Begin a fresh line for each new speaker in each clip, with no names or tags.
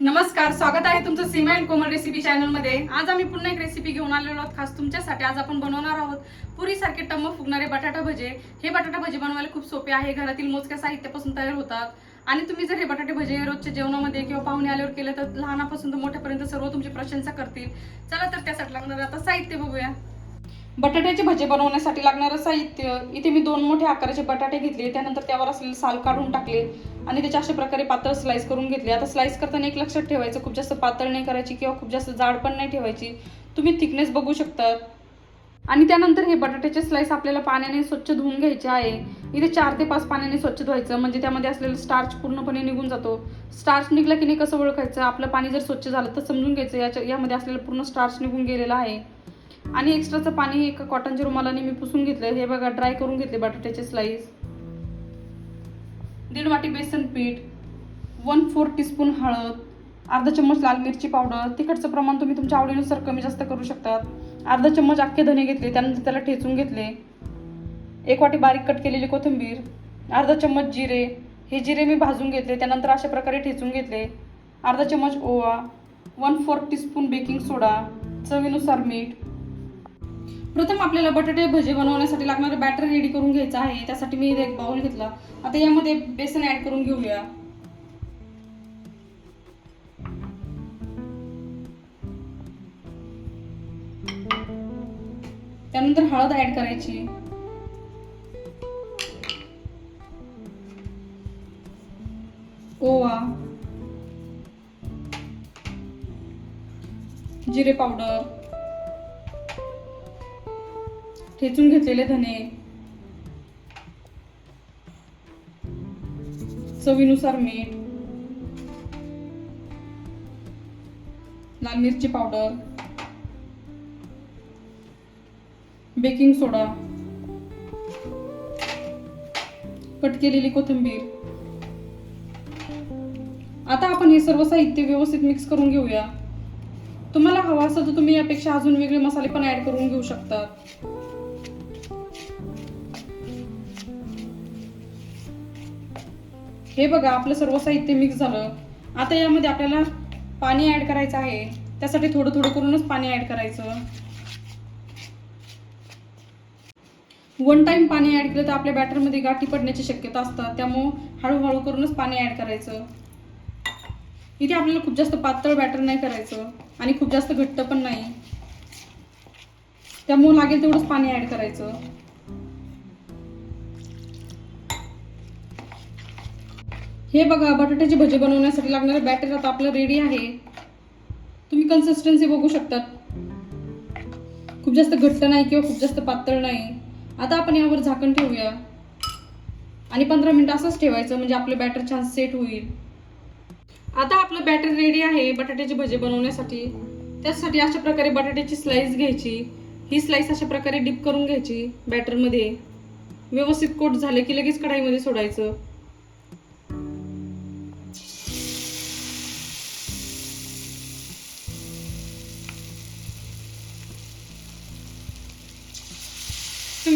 नमस्कार स्वागत आहे तुमचं सीमा अँड कोमल रेसिपी चॅनलमध्ये आज आम्ही पुन्हा एक रेसिपी घेऊन आलेलो आहोत खास तुमच्यासाठी. आज आपण बनवणार आहोत पुरीसारखे टम्म फुगणारे बटाटा भजे. हे बटाटा भजे बनवायला खूप सोपे आहे. घरातील मोजक्या साहित्यापासून तयार होतात. आणि तुम्ही जर हे बटाटे भजे रोजच्या जेवणामध्ये किंवा पाहुणे आल्यावर केलं तर लहानापासून तर मोठ्यापर्यंत सर्व तुमची प्रशंसा करतील. चला तर त्यासाठी लागणार आता साहित्य बघूया. बटाट्याचे भजे बनवण्यासाठी लागणारं साहित्य इथे मी दोन मोठ्या आकाराचे बटाटे घेतले त्यानंतर त्यावर असलेले साल काढून टाकले आणि त्याच्या अशा प्रकारे पातळ स्लाईस करून घेतले. आता स्लाईस करताना एक लक्षात ठेवायचं खूप जास्त पातळ नाही करायची किंवा खूप जास्त जाड पण नाही ठेवायची. तुम्ही थिकनेस बघू शकता. आणि त्यानंतर हे बटाट्याचे स्लाईस आपल्याला पाण्याने स्वच्छ धुवून घ्यायचे आहे. इथे चार ते पाच पाण्याने स्वच्छ धुवायचं म्हणजे त्यामध्ये असलेलं स्टार्च पूर्णपणे निघून जातो. स्टार्च निघला की नाही कसं ओळखायचं? आपलं पाणी जर स्वच्छ झालं तर समजून घ्यायचं याच्या यामध्ये असलेलं पूर्ण स्टार्च निघून गेलेलं आहे. आणि एक्स्ट्राचं पाणी एका कॉटनच्या रुमालाने मी पुसून घेतलं हे बघा ड्राय करून घेतले बटाट्याचे स्लाईस दीड वाटी बेसन पीठ वन फोर टीस्पून हळद अर्धा चम्मच लाल मिरची पावडर तिखटचं प्रमाण तुम्ही तुमच्या आवडीनुसार कमी जास्त करू शकतात. अर्धा चम्मच अख्खे धने घेतले त्यानंतर त्याला ठेचून घेतले. एक वाटी बारीक कट केलेली कोथिंबीर अर्धा चम्मच जिरे. हे जिरे मी भाजून घेतले त्यानंतर अशा प्रकारे ठेचून घेतले. अर्धा चम्मच ओवा one four teaspoon baking soda चवीनुसार मीठ प्रथम आपल्याला बटाटे भजे बनवण्यासाठी लागणारं बॅटर रेडी करून घ्यायचं आहे. त्यासाठी मी एक बाउल घेतला. आता यामध्ये बेसन ऍड करून घेऊया. त्यानंतर हळद ऍड करायची. ओवा. जिरे पावडर. ठेचून घेतलेले धने. चवीनुसार मीठ. लाल मिरची पावडर. बेकिंग सोडा. कट केलेली कोथिंबीर. आता आपण हे सर्व साहित्य व्यवस्थित मिक्स करून घेऊया. तुम्हाला हवा असेल तर तुम्ही यापेक्षा अजून वेगळे मसाले पण ऍड करून घेऊ शकता. हे बघा आपलं सर्व साहित्य मिक्स झालं. आता यामध्ये आपल्याला पाणी ऍड करायचं आहे. त्यासाठी थोडं थोडं करूनच पाणी ऍड करायचं. वन टाइम पाणी ऍड केलं तर आपल्या बॅटरमध्ये गाठी पडण्याची शक्यता असतात. त्यामुळं हळूहळू करूनच पाणी ऍड करायचं. इथे आपल्याला खूप जास्त पातळ बॅटर नाही करायचं आणि खूप जास्त घट्ट पण नाही. त्यामुळं लागेल तेवढंच पाणी ऍड करायचं. हे बघा बटाट्याची भजी बनवण्यासाठी लागणारे बॅटर आता आपलं रेडी आहे. तुम्ही कन्सिस्टन्सी बघू शकतात खूप जास्त घट्ट नाही किंवा खूप जास्त पातळ नाही. आता आपण यावर झाकण ठेवूया. आणि पंधरा मिनटं असंच ठेवायचं म्हणजे आपलं बॅटर छान सेट होईल. आता आपलं बॅटर रेडी आहे बटाट्याची भजे बनवण्यासाठी. त्यासाठी अशा प्रकारे बटाट्याची स्लाईस घ्यायची. ही स्लाईस अशा प्रकारे डिप करून घ्यायची बॅटरमध्ये व्यवस्थित कोट झाले की लगेच कढाईमध्ये सोडायचं.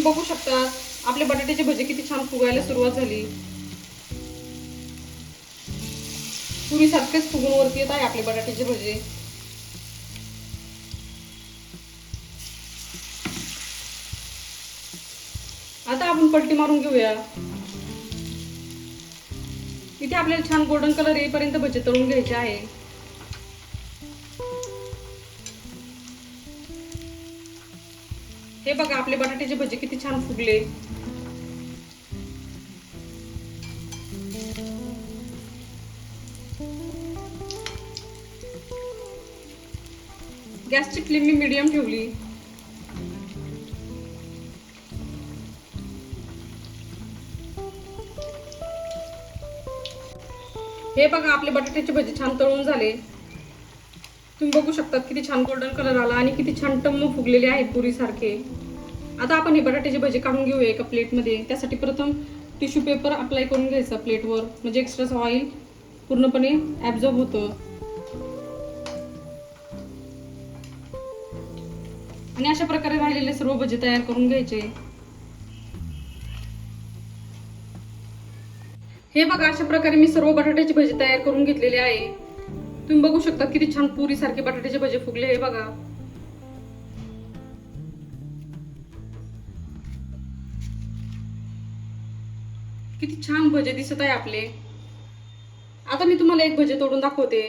तुम्ही बघू शकता आपले बटाट्याचे भजे किती छान फुगायला सुरुवात झाली. पुरी सारखेच फुगून वरती येत आहे आपले बटाट्याचे भजे. आता आपण पट्टी मारून घेऊया. इथे आपल्याला छान गोल्डन कलर येईपर्यंत भजे तळून घ्यायचे आहे. हे बघा आपले बटाट्याचे भजे किती छान फुगले. गॅसची फ्लेम मी मीडियम ठेवली. हे बघा आपले बटाट्याचे भजे छान तळून झाले. तुम्ही बघू शकता किती छान गोल्डन कलर आला आणि किती छान टम्म फुगलेले आहेत पुरीसारखे. आता आपण हे बटाट्याचे भजी काढून घेऊया एका प्लेटमध्ये त्यासाठी प्रथम टिश्यू पेपर अप्लाय करून घ्यायचा प्लेटवर म्हणजे एक्स्ट्रा ऑइल पूर्णपणे ॲब्झॉर्ब होतं. आणि अशा प्रकारे राहिलेले सर्व भजी तयार करून घ्यायचे. हे बघा अशा प्रकारे मी सर्व बटाट्याची भजी तयार करून घेतलेली आहे. तुम्ही बघू शकता किती छान पुरी सारखे बटाट्याचे भजे फुगले हे बघा. किती छान भजे दिसत आहे आपले. आता मी तुम्हाला एक भजे तोडून दाखवते.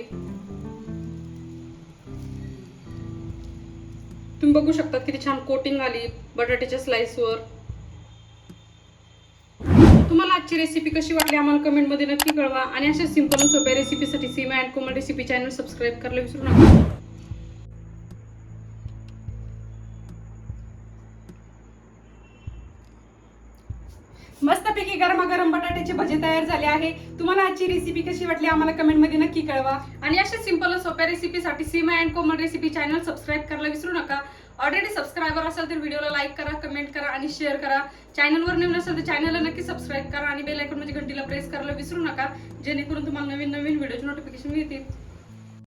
तुम्ही बघू शकता किती छान कोटिंग आली बटाट्याच्या स्लाइसवर तुम्हाला आजची रेसिपी कशी वाटली आम्हाला कमेंटमध्ये नक्की कळवा. आणि अशा सिंपल आणि सोप्या रेसिपीसाठी Seema and Komal recipe channel subscribe करायला विसरू नका. मस्तपैकी गरमागरम बटाट्याचे भजे तयार झाले आहे. तुम्हाला आजची रेसिपी कशी वाटली आम्हाला कमेंटमध्ये नक्की कळवा. आणि अशा सिंपल सोप्या रेसिपीसाठी Seema and Komal recipe channel subscribe करायला विसरू नका. ऑलरेडी सबस्क्रायबर असेल तर व्हिडिओला लाईक करा कमेंट करा आणि शेअर करा. चॅनलवर नवीन असेल तर चॅनलला नक्की सबस्क्राईब करा आणि बेल आयकॉन म्हणजे घंटीला प्रेस करायला विसरू नका. जेणेकरून तुम्हाला नवीन नवीन व्हिडिओचे नोटिफिकेशन मिळतील.